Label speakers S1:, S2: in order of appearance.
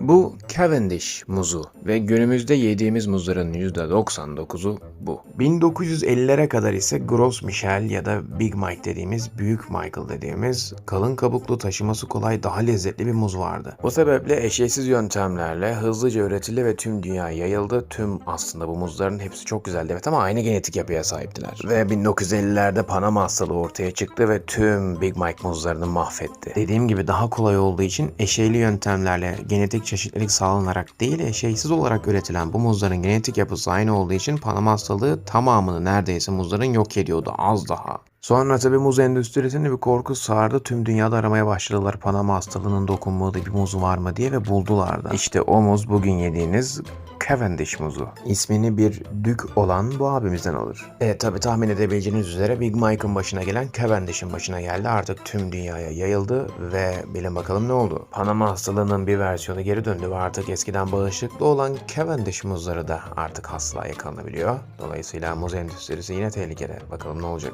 S1: Bu Cavendish muzu ve günümüzde yediğimiz muzların %99'u bu. 1950'lere kadar ise Gros Michel ya da Big Mike dediğimiz Büyük Michael dediğimiz kalın kabuklu taşıması kolay daha lezzetli bir muz vardı. Bu sebeple eşeğsiz yöntemlerle hızlıca üretildi ve tüm dünyaya yayıldı. Tüm aslında bu muzların hepsi çok güzeldi evet ama aynı genetik yapıya sahiptiler. Ve 1950'lerde Panama hastalığı ortaya çıktı ve tüm Big Mike muzlarını mahvetti. Dediğim gibi daha kolay olduğu için eşeğli yöntemlerle genetik çeşitlilik sağlanarak değil eşeğsiz olarak üretilen bu muzların genetik yapısı aynı olduğu için Panama hastalığı tamamını neredeyse muzların yok ediyordu az daha. Sonra tabi muz endüstrisini bir korku sardı. Tüm dünyada aramaya başladılar Panama hastalığının dokunmadığı bir muz var mı diye ve buldular da. İşte o muz bugün yediğiniz Cavendish muzu. İsmini bir dük olan bu abimizden alır. E tabi tahmin edebileceğiniz üzere Big Mike'ın başına gelen Cavendish'in başına geldi. Artık tüm dünyaya yayıldı ve bilin bakalım ne oldu. Panama hastalığının bir versiyonu geri döndü ve artık eskiden bağışıklı olan Cavendish muzları da artık hastalığa yakalanabiliyor. Dolayısıyla muz endüstrisi yine tehlikede. Bakalım ne olacak.